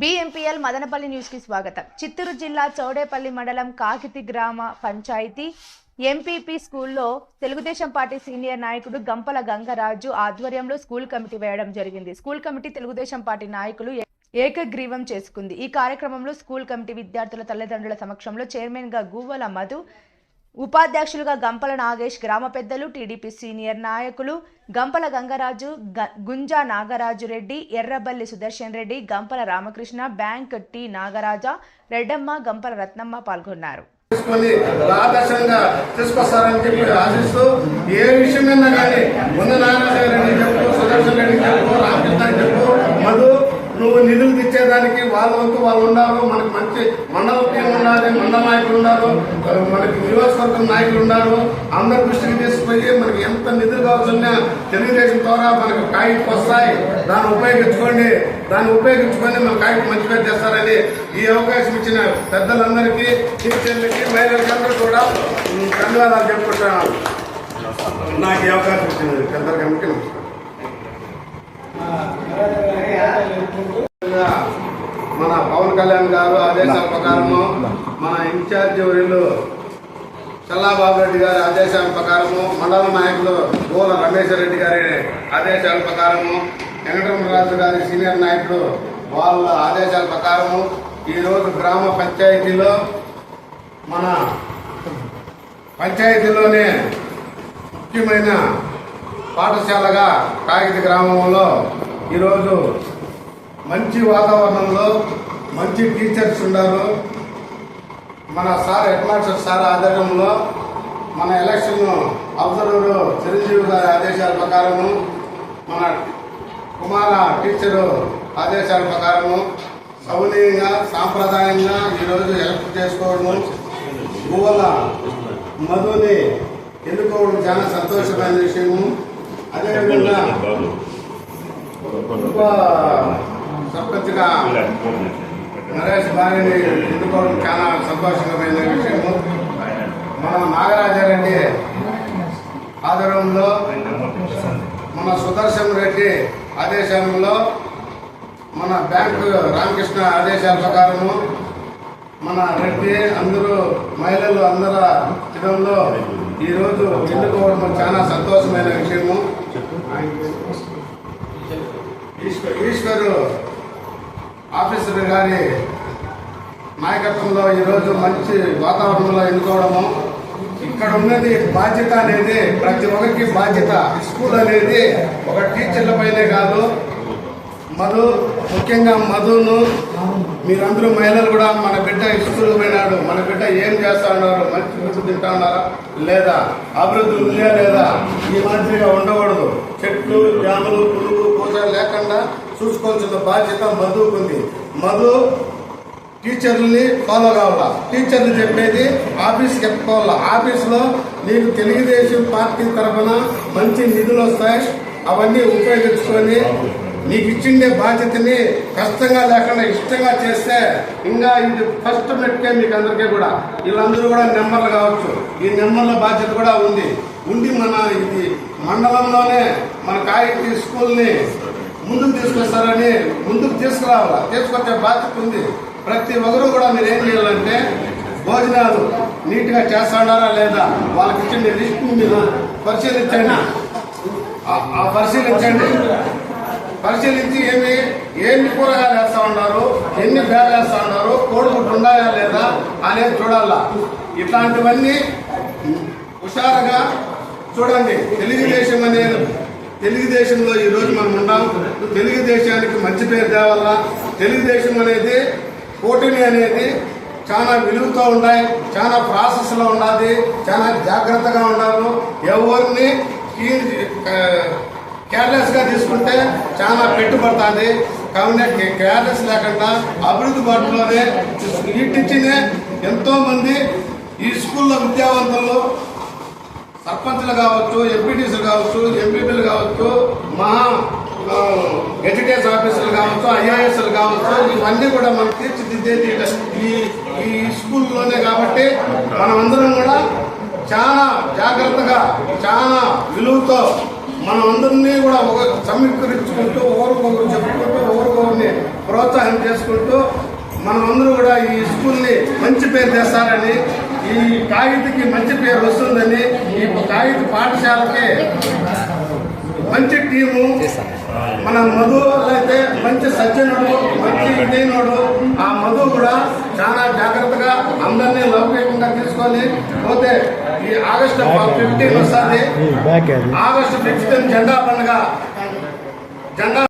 బిఎంపీఎల్ మదనపల్లి న్యూస్కి స్వాగతం. చిత్తూరు జిల్లా చౌడేపల్లి మండలం కాకితి గ్రామ పంచాయతీ ఎంపీపీ స్కూల్లో తెలుగుదేశం పార్టీ సీనియర్ నాయకుడు గంపల గంగరాజు ఆధ్వర్యంలో స్కూల్ కమిటీ వేయడం జరిగింది. స్కూల్ కమిటీ తెలుగుదేశం పార్టీ నాయకులు ఏకగ్రీవం చేసుకుంది. ఈ కార్యక్రమంలో స్కూల్ కమిటీ విద్యార్థుల తల్లిదండ్రుల సమక్షంలో చైర్మన్గా గువ్వల మధు ఉపాధ్యక్షులుగా గంపల నాగేష్ గ్రామ పెద్దలు టీడీపీ సీనియర్ నాయకులు గంపల గంగరాజు గుంజా నాగరాజు రెడ్డి ఎర్రబల్లి సుదర్శన్ రెడ్డి గంపల రామకృష్ణ బ్యాంక్ టి నాగరాజ రెడ్డమ్మ గంపల రత్నమ్మ పాల్గొన్నారు. ఆదర్శంగా తీసుకొస్తారని చెప్పి ఆశిస్తూ ఏ విషయమైనా కానీ ముందు నాగరాజు రెడ్డి చెప్పు సుదర్శన్ రెడ్డి చెప్పు రామకృష్ణ చెప్పు మధు నువ్వు చేయడానికి వాళ్ళ వంతు వాళ్ళు ఉన్నారు. మనకి మంచి మండల టీం ఉండాలి మండల నాయకులు ఉన్నారు. మనకి నియోజకవర్గం నాయకులు ఉన్నారు. అందరి దృష్టికి తీసుకుపోయి మనకి ఎంత నిధులు కావాల్సిన తెలుగుదేశం ద్వారా మనకు కాగితం వస్తాయి. దాన్ని ఉపయోగించుకోండి. దాన్ని ఉపయోగించుకొని మన కాగితం మంచి పేరు చేస్తారని ఈ అవకాశం ఇచ్చిన పెద్దలందరికీ టీచర్లకి మహిళలకి అందరూ కూడా ధన్యవాదాలు చెప్పుకుంటున్నాను. నాకు ఈ అవకాశం ఇచ్చింది పెద్దలకి నమస్కారం. పవన్ కళ్యాణ్ గారు ఆదేశాల ప్రకారము మన ఇన్ఛార్జ్ వీళ్ళు చల్లాబాబు రెడ్డి గారి ఆదేశాల ప్రకారము మండల నాయకులు గోల రెడ్డి గారి ఆదేశాల ప్రకారము వెంకటరమరాజు గారి సీనియర్ నాయకుడు వాళ్ళ ఆదేశాల ప్రకారము ఈరోజు గ్రామ పంచాయతీలో మన పంచాయతీలోనే ముఖ్యమైన పాఠశాలగా కాగిత గ్రామంలో ఈరోజు మంచి వాతావరణంలో మంచి టీచర్స్ ఉన్నారు. మన సార్ హెడ్ మాస్టర్ సార్ ఆధ్వర్యంలో మన ఎలక్షన్ అబ్జర్వర్ చిరంజీవి గారి ఆదేశాల ప్రకారము మన కుమార టీచరు ఆదేశాల ప్రకారము సౌనీయంగా సాంప్రదాయంగా ఈరోజు ఎలక్ట్ చేసుకోవడము గువ్వల మధుని ఎన్నుకోవడం చాలా సంతోషమైన విషయము. అదేవిధంగా ఉప సర్పంచ్గా నరేష్ భార్యని ఎన్నుకోవడం చాలా సంతోషకరమైన విషయము. మన నాగరాజారెడ్డి ఆధ్వర్యంలో మన సుదర్శన్ రెడ్డి ఆదేశంలో మన బ్యాంకు రామకృష్ణ ఆదేశాల ప్రకారము మన రెడ్డి అందరూ మహిళలు అందర ఇదంలో ఈరోజు ఎన్నుకోవడం చాలా సంతోషమైన విషయము. ఈశ్వర్ ఈశ్వరు ఆఫీసర్ గారి నాయకత్వంలో ఈరోజు మంచి వాతావరణంలో ఎన్నుకోవడము. ఇక్కడ ఉన్నది బాధ్యత అనేది ప్రతి ఒక్కరికి బాధ్యత. స్కూల్ అనేది ఒక టీచర్ల పైనే కాదు. మధు ముఖ్యంగా మధును మీరందరూ మహిళలు కూడా మన బిడ్డ స్కూల్ పోయినాడు మన బిడ్డ ఏం చేస్తా ఉన్నారు మంచి ఫుడ్ తింటా ఉన్నారా? లేదా? అభివృద్ధి ఉందా లేదా? ఈ మాదిరిగా ఉండకూడదు. చెట్లు జాములు పురుగు లేకుండా చూసుకోవాల్సిన బాధ్యత మధుకుంది మధు టీచర్లని ఫాలో కావాలా? టీచర్లు చెప్పేది ఆఫీస్కి ఎత్తుకోవాలా ఆఫీస్లో నీకు తెలుగుదేశం పార్టీ తరఫున మంచి నిధులు వస్తాయి. అవన్నీ ఉపయోగించుకొని నీకు ఇచ్చిండే బాధ్యతని కష్టంగా లేకుండా ఇష్టంగా చేస్తే ఇంకా ఇది ఫస్ట్ మెట్కే మీకు అందరికీ కూడా. వీళ్ళందరూ కూడా నెంబర్లు కావచ్చు. ఈ నెంబర్ల బాధ్యత కూడా ఉంది. ఉండి మన ఇది మండలంలోనే మన కాయ స్కూల్ని ముందుకు తీసుకొస్తారని ముందుకు తీసుకురావాలా? తీసుకొచ్చే బాధ్యత ఉంది. ప్రతి ఒక్కరూ కూడా మీరు ఏం చేయాలంటే భోజనాలు నీట్గా చేస్తాడారా లేదా? వాళ్ళకి ఇచ్చిన లిస్ట్ మీరు పరిశీలించండి. ఆ- పరిశీలించండి. పరిశీలించి ఏమి ఎన్ని కూరగాయలు వేస్తా ఉన్నారు ఎన్ని బేళ్ళు వేస్తా ఉన్నారు కోడిగుడ్డు ఉన్నాయా లేదా అనేది చూడాలా? ఇట్లాంటివన్నీ హుషారుగా చూడండి. తెలుగుదేశం అనేది తెలుగుదేశంలో ఈరోజు మనం ఉన్నాం. తెలుగుదేశానికి మంచి పేరు తేవాలా? తెలుగుదేశం అనేది కూటమి అనేది చాలా విలువతో ఉన్నాయి చాలా ప్రాసెస్లో ఉన్నది చాలా జాగ్రత్తగా ఉన్నారు ఎవరిని కేర్లెస్గా తీసుకుంటే చాలా పెట్టుబడుతుంది. కాబట్టి కేర్లెస్ లేకుండా అభివృద్ధి బాటలోనే ఇట్టించినే ఎంతోమంది ఈ స్కూల్లో విద్యావంతులు సర్పంచ్లు కావచ్చు ఎంపీటీసీలు కావచ్చు ఎంపీపీలు కావచ్చు మహా ఎడ్యుకేషన్ ఆఫీసర్లు కావచ్చు ఐఆర్ఎస్లు కావచ్చు ఇవన్నీ కూడా మనం తీర్చిదిద్దేది ఈ ఈ స్కూల్లోనే కాబట్టి మనమందరం కూడా చాలా జాగ్రత్తగా చాలా విలువతో మనం అందరినీ కూడా ఒక సమీకరించుకుంటూ ఒకరికొకరు చెప్పుకుంటూ ఒకరికొకరిని ప్రోత్సాహం చేసుకుంటూ మనమందరూ కూడా ఈ స్కూల్ని మంచి పేరు తెస్తారని ఈ కాగితకి మంచి పేరు వస్తుందని పాఠశాలకి మంచి టీము. మన మధు అయితే మంచి సజ్జనుడు మంచి ఇదైనడు ఆ మధు కూడా చాలా జాగ్రత్తగా అందరినీ లౌకికంగా తీసుకొని పోతే ఈ ఆగస్టు ఫిఫ్టీన్ వస్తుంది. ఆగస్టు ఫిఫ్టీన్ జెండా పండుగ. జెండా